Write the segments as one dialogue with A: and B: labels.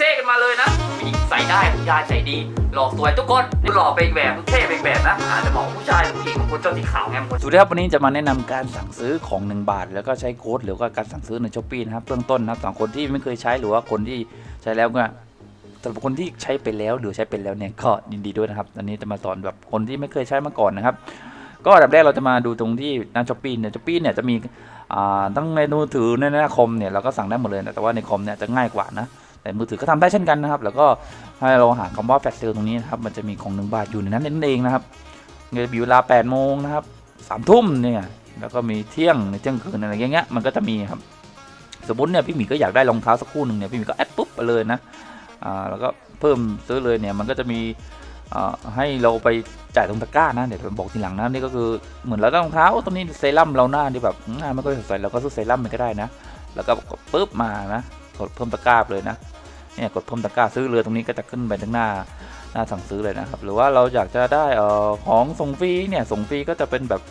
A: เท่กันมาเลยนะผู้หญิงใส่ได้ผู้ชายใส่ดี หล่อสวยทุกคนหล่อไปอีกแบบเท่ไปอีกแบบนะอาจจะเหมาะกับผู้ชายผู้หญิงบางคนเจ้าสีขาวไงบางคน
B: สวัสดีครับวันนี้จะมาแนะนำการสั่งซื้อของ 1 บาท แล้วก็ใช้โค้ดหรือว่าการสั่งซื้อในช้อปปี้นะครับเบื้องต้นนะครับสำหรับคนที่ไม่เคยใช้หรือว่าคนที่ใช้แล้วก็สำหรับคนที่ใช้ไปแล้วหรือใช้เป็นแล้วเนี่ยก็ยินดีด้วยนะครับอันนี้จะมาสอนแบบคนที่ไม่เคยใช้มาก่อนนะครับก็อันดับแรกเราจะมาดูตรงที่หน้าช้อปปีเนี่ยช้อปปี้เนี่ยจะมีอ่าทั้งในมือถือในหน้าคอมเนี่ยเราก็สั่งได้หมดเลยนะแต่ว่าในคอมเนี่ยจะง่ายกว่านะ แต่มือถือก็ทำได้เช่นกันนะครับ แล้วก็ให้เราหาคำว่าแฟลชเซลตรงนี้นะครับ มันจะมีของหนึ่งบาทอยู่ในนั้นนั่นเองนะครับเงินบิวลา8โมงนะครับสามทุ่มเนี่ยแล้วก็มีเที่ยงในเที่ยงคืนอะไรอย่างเงี้ยมันก็จะมีครับสมมติเนี่ยพี่หมีก็อยากได้รองเท้าสักคู่หนึ่งเนี่ยพี่หมีก็แอดปุ๊บไปเลยนะอ่าแล้วก็เพิ่มซื้อเลยเนี่ยมันก็จะมีอ่าให้เราไปจ่ายตรงตะกร้านะเดี๋ยวผมบอกทีหลังนะนี่ก็คือเหมือนเราได้รองเท้าตรงนี้เซรั่มเราหน้าที่แบบหน้าไม่ค่อยสดใสเราก็ซื้อเซรั่มมันก็ได้นะ แล้วก็ปุ๊บมานะ กดเพิ่มตะกร้าเลยนะเนี่ยกดเพิ่มตะกร้าซื้อเลยตรงนี้ก็จะขึ้นไปทั้งหน้าหน้าสั่งซื้อเลยนะครับหรือว่าเราอยากจะได้เอ่อของส่งฟรีเนี่ยส่งฟรีก็จะเป็นแบบ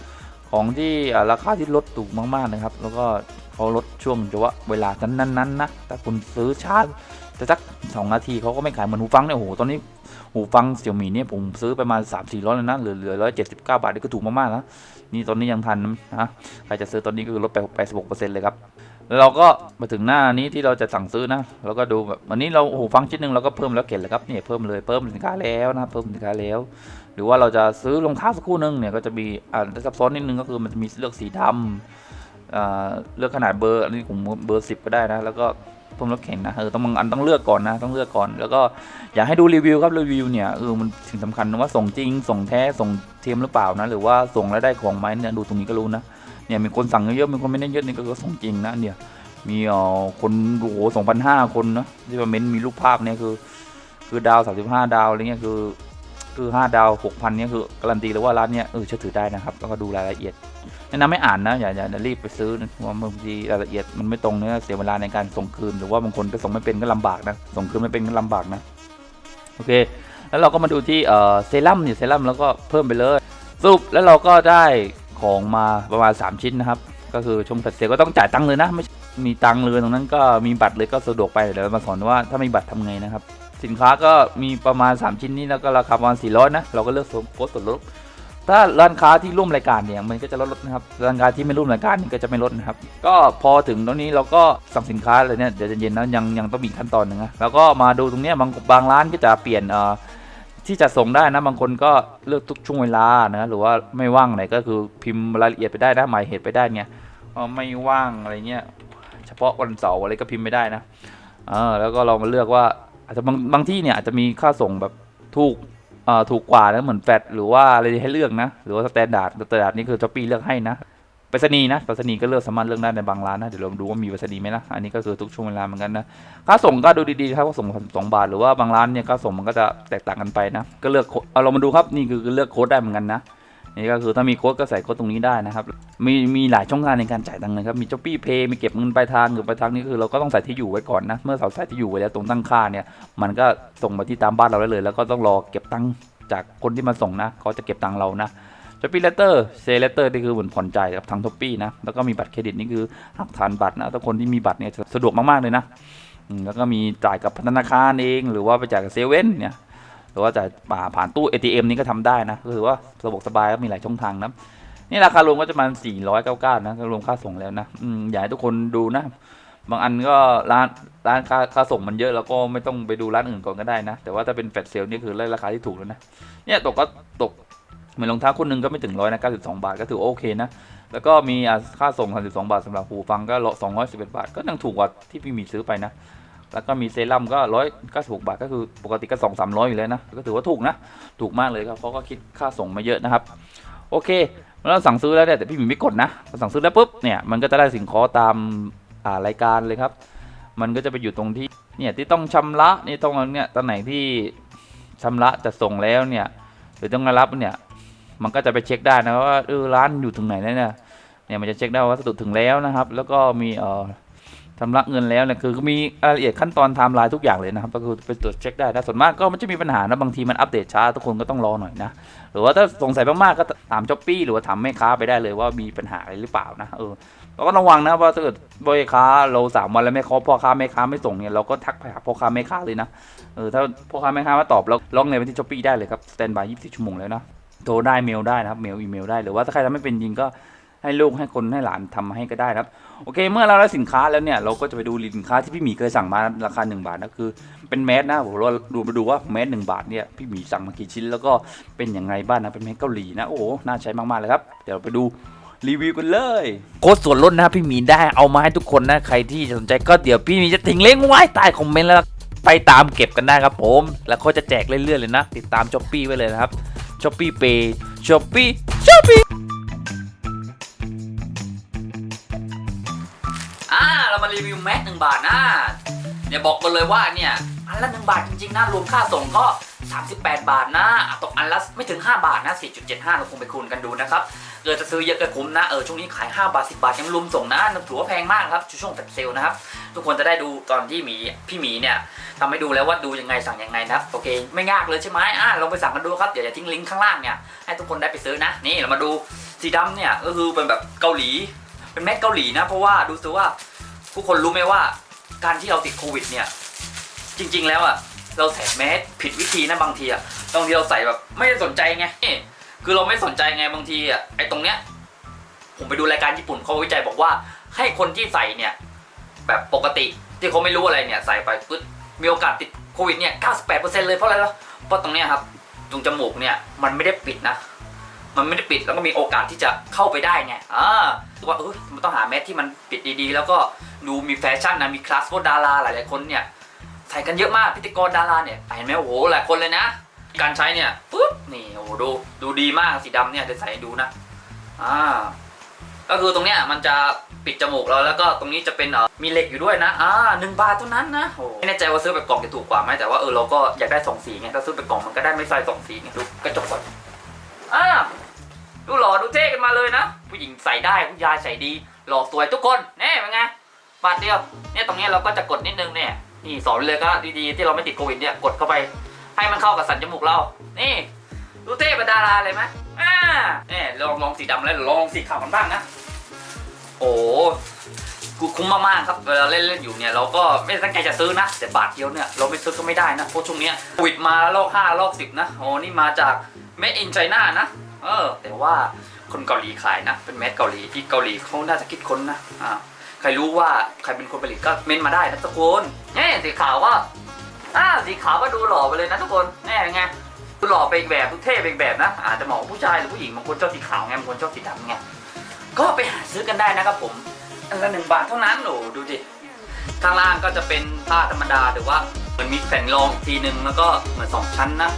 B: ของที่ราคาที่ลดถูกมากๆนะครับ แล้วก็เขาลดช่วงเฉพาะเวลานั้นๆนะถ้าคุณซื้อช้าแต่สักสองนาทีเขาก็ไม่ขายเหมือนหูฟังเนี่ยโอ้โหตอนนี้หูฟังเสี่ยมีเนี่ยผมซื้อไปมาสามสี่ร้อยแล้วนะเหลือเหลือร้อยเจ็ดสิบเก้าบาทนี่ก็ถูกมากๆนะนี่ตอนนี้ยังทันนะใครจะซื้อตอนนี้ก็คือลดไปแปดสิบหกเปอร์เซ็นต์เลยครับ แล้วเราก็มาถึงหน้านี้ที่เราจะสั่งซื้อนะเราก็ดูแบบวันนี้เราโอ้โหฟังชิ้นหนึ่งเราก็เพิ่มแล้วเก็บเลยครับเนี่ยเพิ่มเลยเพิ่มสินค้าแล้วนะเพิ่มสินค้าแล้ว หรือว่าเราจะซื้อรองเท้าสักคู่หนึ่งเนี่ยก็จะมีอ่าซับซ้อนนิดนึงก็คือมันจะมีเลือกสีดำอ่าเลือกขนาดเบอร์อันนี้ผมเบอร์สิบก็ได้นะแล้วก็เพิ่มรถเข็นนะเออต้องบางอันต้องเลือกก่อนนะต้องเลือกก่อน แล้วก็อยากให้ดูรีวิวครับรีวิวเนี่ยเออมันสิ่งสำคัญนะว่าส่งจริงส่งแท้ส่งเทียมหรือเปล่านะหรือว่าส่งแล้วได้ของไหมเนี่ยดูตรงนี้ก็รู้นะ เนี่ยมีคนสั่งเยอะๆมีคนไม่ได้เยอะนี่ก็ส่งจริงนะเนี่ยมีเอ่อคนโอ้โหสองพันห้าคนนะที่มาเม้นมีรูปภาพเนี่ยคือ คือดาวสามสิบห้าดาวอะไรเงี้ยคือ คือห้าดาวหกพันเนี่ยคือการันตีเลยว่าร้านเนี้ยเออเชื่อถือได้นะครับแล้วก็ดูรายละเอียดแนะนำไม่อ่านนะอย่าอย่ารีบไปซื้อนะเพราะว่าบางทีรายละเอียดมันไม่ตรงเนี่ยเสียเวลาในการส่งคืนหรือว่าบางคนก็ส่งไม่เป็นก็ลำบากนะส่งคืนไม่เป็นก็ลำบากนะโอเค แล้วเราก็มาดูที่เอ่อเซรั่มเนี่ยเซรั่มแล้วก็เพิ่มไปเลยสรุปแล้วเราก็ได้ ของมาประมาณ 3 ชิ้นนะครับ ก็คือชมแฟลชเซลก็ต้องจ่ายตังค์เลยนะไม่มีตังค์เลยตรงนั้นก็มีบัตรเลยก็สะดวกไปเดี๋ยวมาสอนว่าถ้ามีบัตรทำไงนะครับ สินค้าก็มีประมาณ 3 ชิ้นนี้แล้วก็ราคาประมาณ400นะเราก็เลือกโค้ดส่วนลดถ้าร้านค้าที่ร่วมรายการเนี่ยมันก็จะลดลดนะครับร้านค้าที่ไม่ร่วมรายการนี่ก็จะไม่ลดนะครับ ก็พอถึงตรงนี้เราก็สั่งสินค้าเลยเนี่ยเดี๋ยวจะเย็นๆนะยังยังต้องมีขั้นตอนหนึ่งนะแล้วก็มาดูตรงเนี้ยบางบางร้านก็จะเปลี่ยนเอ่อ ที่จะส่งได้นะบางคนก็เลือกทุกช่วงเวลานะหรือว่าไม่ว่างไหนก็คือพิมพ์รายละเอียดไปได้นะหมายเหตุไปได้เนี่ยไม่ว่างอะไรเงี้ยเฉพาะวันเสาร์อะไรก็พิมพ์ไม่ได้นะเออแล้วก็เรามาเลือกว่าอาจจะบางบางที่เนี่ยอาจจะมีค่าส่งแบบถูกเอ่อถูกกว่านะเหมือนแฟดหรือว่าอะไรให้เลือกนะ หรือว่าสแตนดาร์ดสแตนดาร์ดนี่คือช้อปปี้เลือกให้นะ ไปรษณีย์นะไปรษณีย์ก็เลือกสามารถเลือกได้ในบางร้านนะเดี๋ยวเราดูว่ามีไปรษณีย์ไหมนะอันนี้ก็คือทุกช่วงเวลาเหมือนกันนะค่าส่งก็ดูดีๆครับว่าส่งสองบาทหรือว่าบางร้านเนี่ยค่าส่งมันก็จะแตกต่างกันไปนะก็เลือกโคเอาเรามาดูครับนี่คือเลือกโค้ดได้เหมือนกันนะนี่ก็คือถ้ามีโค้ดก็ใส่โค้ดตรงนี้ได้นะครับ มีมีหลายช่องทางในการจ่ายตังค์นะครับ มีช้อปปี้เพย์มีเก็บเงินปลายทางหรือปลายทางนี่คือเราก็ต้องใส่ที่อยู่ไว้ก่อนนะ เมื่อเราใส่ที่อยู่ไว้แล้วตรงตั้งค่าเนี่ย มันก็ส่งมาที่ตามบ้านเราได้เลย แล้วก็ต้องรอเก็บตังค์จากคนที่มาส่งนะ เขาจะเก็บตังค์เรานะ ช้อปปี้เลเตอร์เซเลเตอร์นี่คือเหมือนผ่อนจ่ายกับทางช้อปปี้นะ แล้วก็มีบัตรเครดิตนี่คือหักฐานบัตรนะถ้าคนที่มีบัตรเนี่ยสะดวกมาก ๆ เลยนะแล้วก็มีจ่ายกับธนาคารเองหรือว่าไปจ่ายกับเซเว่นเนี่ยหรือว่าจ่ายผ่านตู้ ATM นี่ก็ทำได้นะก็คือว่าสะดวกสบายก็มีหลายช่องทางนะนี่ราคารวมก็จะประมาณ499นะรวมค่าส่งแล้วนะอยากให้ทุกคนดูนะ บางอันก็ร้านร้านค่าค่าส่งมันเยอะแล้วก็ไม่ต้องไปดูร้านอื่นก่อนก็ได้นะ แต่ว่าถ้าเป็นแฟลชเซลนี่คือได้ราคาที่ถูกแล้วนะเนี่ยตกก็ตก เหมือนรองเท้าคู่หนึ่งก็ไม่ถึงร้อยนะ92 บาทก็ถือโอเคนะ แล้วก็มีอะค่าส่ง 32 บาทสำหรับหูฟังก็211 บาท ก็ยังถูกกว่าที่พี่หมีซื้อไปนะ แล้วก็มีเซรั่มก็196บาทก็คือปกติก็2 300อยู่แล้วนะ ก็ถือว่าถูกนะ ถูกมากเลยครับเขาก็คิดค่าส่งมาเยอะนะครับ โอเคแล้วสั่งซื้อแล้วเนี่ยแต่พี่หมีไม่กดนะพอสั่งซื้อแล้วปุ๊บเนี่ยมันก็จะได้สินค้าตามารายการเลยครับ มันก็จะไปอยู่ตรงที่เนี่ยที่ต้องชำระนี่ต้องเนี่ยตำแหน่งที่ชำระจะส่งแล้วเนี่ยหรือต้องรับเนี่ย มันก็จะไปเช็คได้นะว่าเออร้านอยู่ถึงไหนแล้วเนี่ยเนี่ยมันจะเช็คได้ว่าวัสดุถึงแล้วนะครับ แล้วก็มีเอ่อชำระเงินแล้วเนี่ยคือมีรายละเอียดขั้นตอนไทม์ไลน์ทุกอย่างเลยนะครับก็คือไปตรวจเช็คได้นะส่วนมากก็มันจะมีปัญหานะบางทีมันอัปเดตช้าทุกคนก็ต้องรอหน่อยนะหรือว่าถ้าสงสัยมากๆก็ถามช้อปปี้หรือว่าถามแม่ค้าไปได้เลยว่ามีปัญหาอะไรหรือเปล่านะเออเราก็ระวังนะว่าถ้าเกิดบริค้าเราสามวันแล้วไม่เขาพ่อค้าแม่ค้าไม่ส่งเนี่ยเราก็ทักไปหาพ่อค้าแม่ค้าเลยนะเออถ้าพ่อค้าแม่ค้ามาตอบแล้วล็อกเงินไปที่ช้อปปี้ได้เลยครับสแตนบาย24 ชั่วโมงแล้วนะ โทรได้เมลได้นะครับเมลอีเมลได้หรือว่าถ้าใครทำไม่เป็นจริงก็ให้ลูกให้คนให้หลานทำให้ก็ได้นะครับโอเค เมื่อเราได้สินค้าแล้วเนี่ยเราก็จะไปดูสินค้าที่พี่หมีเคยสั่งมาราคา 1 บาทนะคือเป็นแมสนะผมเราดูมาดูว่าแมสหนึ่งบาทเนี่ยพี่หมีสั่งมากี่ชิ้นแล้วก็เป็นยังไงบ้างนะเป็นแมสเกาหลีนะโอ้โหน่าใช้มากๆเลยครับเดี๋ยวเราไปดูรีวิวกันเลย โค้ดส่วนลดนะพี่หมีได้เอามาให้ทุกคนนะใครที่สนใจก็เดี๋ยวพี่หมีจะทิ้งลิงก์ไว้ใต้คอมเมนต์แล้วไปตามเก็บกันได้ครับผม แล้วเขาจะแจกเรื่อยๆเลยนะ ติดตามช้อปปี้ไว้เลยนะครับ ช้อปปี้เปย์ช้อปปี้ช้อปปี้
A: อ่าเรามารีวิวแมสหนึ่งบาทนะเนี่ยบอกกันเลยว่าเนี่ยอันละหนึ่งบาทจริงๆนะรวมค่าส่งก็ 38 บาทนะตกอันละไม่ถึง 5 บาทนะ 4.75 เราคงไปคูณกันดูนะครับเกิดจะซื้อเยอะก็คุ้มนะเออช่วงนี้ขาย 5 บาท 10 บาทยังรวมส่งนะถือว่าแพงมากครับช่วงแฟลชเซลนะครับ ทุกคนจะได้ดูตอนที่หมีพี่หมีเนี่ยทำให้ดูแล้วว่าดูยังไงสั่งยังไงนะครับโอเค ไม่ยากเลยใช่ไหมอ่าลองไปสั่งกันดูครับเดี๋ยวจะทิ้งลิงก์ข้างล่างเนี่ยให้ทุกคนได้ไปซื้อนะ นี่เรามาดูสีดำเนี่ยก็คือเป็นแบบเกาหลี เป็นแมสเกาหลีนะ เพราะว่าดูซิว่าทุกคนรู้ไหมว่าการที่เราติดโควิดเนี่ยจริง ๆ แล้วอะ เราใส่แมสผิดวิธีนะบางทีอะบางทีเราใส่แบบไม่ได้สนใจไงคือเราไม่สนใจไงบางทีอะไอ้ตรงเนี้ยผมไปดูรายการญี่ปุ่นเขาวิจัยบอกว่าให้คนที่ใส่เนี่ยแบบปกติที่เขาไม่รู้อะไรเนี่ยใส่ไปปึ๊บมีโอกาสติดโควิดเนี่ย 98%เลยเพราะอะไรล่ะเพราะตรงเนี้ยครับตรงจมูกเนี่ยมันไม่ได้ปิดนะ มันไม่ได้ปิดแล้วก็มีโอกาสที่จะเข้าไปได้ไงอ่าว่าเออมันต้องหาแมสที่มันปิดดีๆ แล้วก็ดูมีแฟชั่นนะมีคลาสพวกดาราหลายๆคนเนี่ย ใส่กันเยอะมากพิธีกรดาราเนี่ยเห็นไหมโอ้โหหลายคนเลยนะ การใช้เนี่ยปุ๊บนี่โอ้โหดูดูดีมากสีดำเนี่ยจะใส่ดูนะอ่าก็คือตรงเนี้ยมันจะปิดจมูกเราแล้วก็ตรงนี้จะเป็นเอ่อมีเหล็กอยู่ด้วยนะอ่าหนึ่งบาทเท่านั้นนะโอ้ไม่แน่ใจว่าซื้อแบบกล่องจะถูกกว่าไหมแต่ว่าเออเราก็อยากได้สองสีไงถ้าซื้อแบบกล่องมันก็ได้ไม่ใส่สองสีไงดูกระจกก่อนอ่าดูหล่อดูเท่กันมาเลยนะ ผู้หญิงใส่ได้ผู้ชายใส่ดี หล่อสวยทุกคนแน่เป็นไงบาทเดียวเนี่ยตรงเนี้ยเราก็จะกดนิดนึงเนี่ย นี่สอนเลยก็ดีๆ ที่เราไม่ติดโควิดเนี่ยกดเข้าไป ให้มันเข้ากับสันจมูกเรา นี่ดูเท่เป็นดาราเลยไหมอ่าเนี่ยลองลองสีดำแล้วลองสีขาวกันบ้างนะ โอ้กูคุ้มมากๆครับเวลาเล่นเล่นอยู่เนี่ยเราก็ไม่ตั้งใจจะซื้อนะ แต่บาทเดียวเนี่ยเราไม่ซื้อก็ไม่ได้นะเพราะช่วงเนี้ยโควิดมาแล้วรอบห้ารอบสิบนะโอ้นี่มาจาก Made in China นะเออ แต่ว่าคนเกาหลีขายนะ เป็นแมสเกาหลีที่เกาหลีเขาน่าจะคิดค้นนะอ่า ใครรู้ว่าใครเป็นคนผลิตก็เม้นมาได้นะทุกคนเนี่ยสีขาวก็อ่าสีขาวก็ดูหล่อไปเลยนะทุกคนแน่ไงดูหล่อไปอีกแบบดูเท่ไปอีกแบบนะอาจจะเหมาะกับผู้ชายหรือผู้หญิงบางคนชอบสีขาวไงบางคนชอบสีดำไงก็ไปหาซื้อกันได้นะครับผมอันละหนึ่งบาทเท่านั้นโอ้ดูดิข้างล่างก็จะเป็นผ้าธรรมดาหรือว่าเหมือนมีแผ่นรองทีหนึ่งแล้วก็เหมือนสองชั้นนะ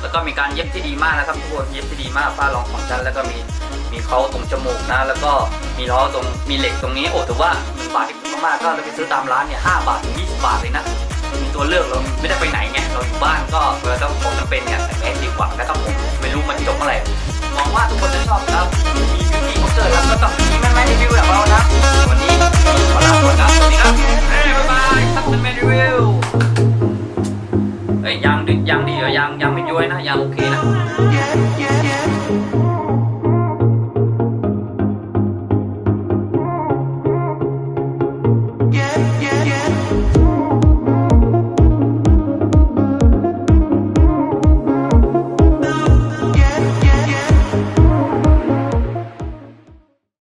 A: แล้วก็มีการเย็บที่ดีมากนะครับทุกคนเย็บที่ดีมากผ้ารองสองชั้นแล้วก็มี มีเขาตรงจมูกนะ แล้วก็มีล้อตรงมีเหล็กตรงนี้โอ้ถือว่าหนึ่งบาทที่คุ้มมากๆก็เราไปซื้อตามร้านเนี่ยห้าบาทถึงยี่สิบบาทเลยนะมีตัวเลือกเราไม่ได้ไปไหนไงเราอยู่บ้านก็เวลาต้องผมจำเป็นเนี่ยใส่แมสดีกว่านะครับผมไม่รู้มันจบเมื่อไหร่หวังว่าทุกคนจะชอบครับมีบิวตี้คอเจอร์แล้วก็ต้องมีแม่แม่รีวิวแบบเรานะวันนี้ขอลาก่อนนะสวัสดีครับเฮ้ยบ๊ายบายครับเป็นแม่รีวิวเอ้ยยังดิยังดีเหรอยังยังไม่ย้วยนะยังโอเคนะ